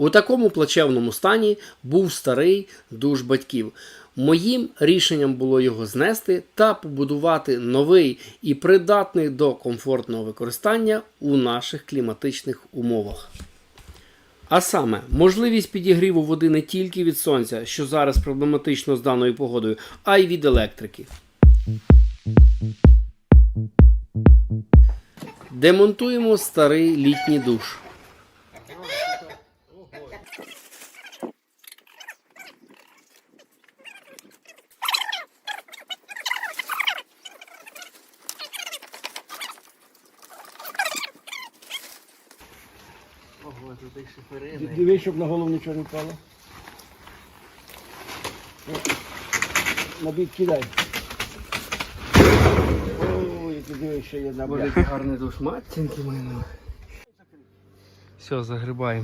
У такому плачевному стані був старий душ батьків. Моїм рішенням було його знести та побудувати новий і придатний до комфортного використання у наших кліматичних умовах. А саме, можливість підігріву води не тільки від сонця, що зараз проблематично з даною погодою, а й від електрики. Демонтуємо старий літній душ. Ого, тут і шиферини. Дивись, щоб на голову нічого не впало. Набіг На бік кидай. Ой, який дивись, ще є одна Боже, бляха. душ, матінки мене. Все, загрібаємо.